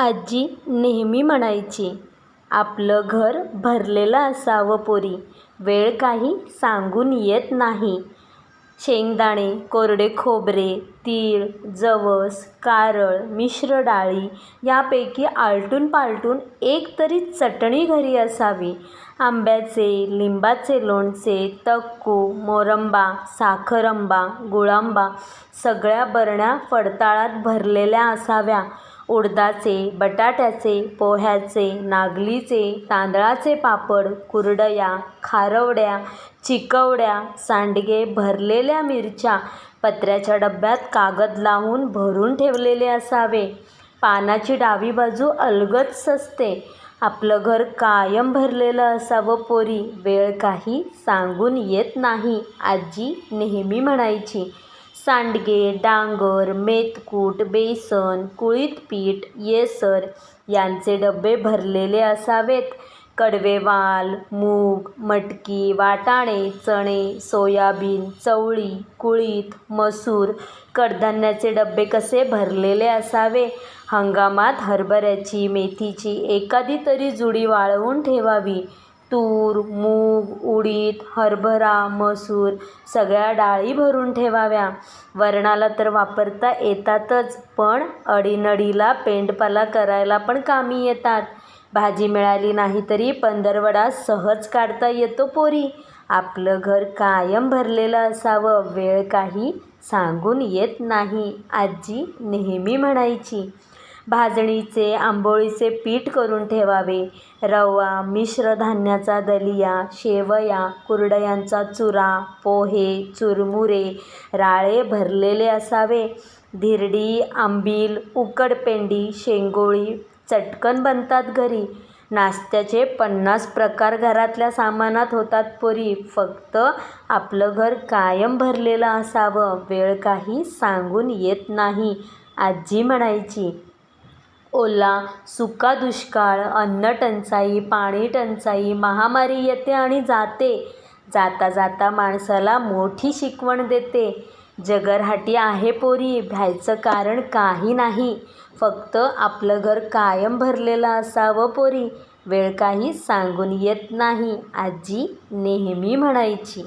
आजी नेहमी म्हणायची आपलं घर भरलेलं असावं पोरी वेळ काही सांगून येत नाही. शेंगदाणे कोरडे खोबरे तीळ जवस कारळ मिश्र डाळी यापैकी आलटून पालटून एक तरी चटणी घरी असावी. आंब्याचे लिंबाचे लोणचे तक्कू मोरंबा साखरंबा गुळांबा सगळ्या बरण्या फडताळात भरलेल्या असाव्या. उडदाचे बटाट्याचे पोह्याचे नागलीचे तांदळाचे पापड कुरडया खारवड्या चिकवड्या सांडगे भरलेल्या मिरच्या पत्र्याच्या डब्यात कागद लावून भरून ठेवलेले असावे. पानाची डावी बाजू अलगद सजते. आपलं घर कायम भरलेलं असावं पोरी. वेळ काही सांगून येत नाही. आजी नेहमी म्हणायची सांडगे डांगर मेतकूट बेसन कुळीत पीठ येसर यांचे डबे भरलेले असावेत. कडवे वाल मूग मटकी वाटाणे चणे सोयाबीन चवळी कुळीथ मसूर कडधान्याचे डबे कसे भरलेले असावे? हंगामात हरभऱ्याची मेथीची एखादी तरी जुडी वाळवून ठेवावी. तूर मूग उडीद हरभरा मसूर सगळ्या डाळी भरून ठेवाव्या. वरणाला तर वापरता येतातच पण अडीनडीला पेंडपाला करायला पण कामी येतात. भाजी मिळाली नाही तरी पंधरवडा सहज काढता येतो पोरी. आपलं घर कायम भरलेलं असावं वेळ काही सांगून येत नाही आजी नेहमी म्हणायची. भाजणीचे आंबोळीचे पीठ करून ठेवावे. रवा मिश्र धान्याचा दलिया शेवया कुरडयांचा चुरा पोहे चुरमुरे राळे भरलेले असावे. धिरडी आंबील उकडपेंडी शेंगोळी चटकन बनतात घरी. नाश्त्याचे पन्नास प्रकार घरातल्या सामानात होतात पोरी. फक्त आपलं घर कायम भरलेलं असावं. वेळ काही सांगून येत नाही आजी म्हणायची. ओला सुका दुष्काळ अन्नटंचाई पाणीटंचाई पाणी टंचाई महामारी येते आणि जाते. जाता जाता माणसाला मोठी शिकवण देते. जगरहाटी आहे पोरी भ्यायचं कारण काही नाही. फक्त आपलं घर कायम भरलेलं असावं पोरी. वेळ काही सांगून येत नाही. आजी नेहमी म्हणायची.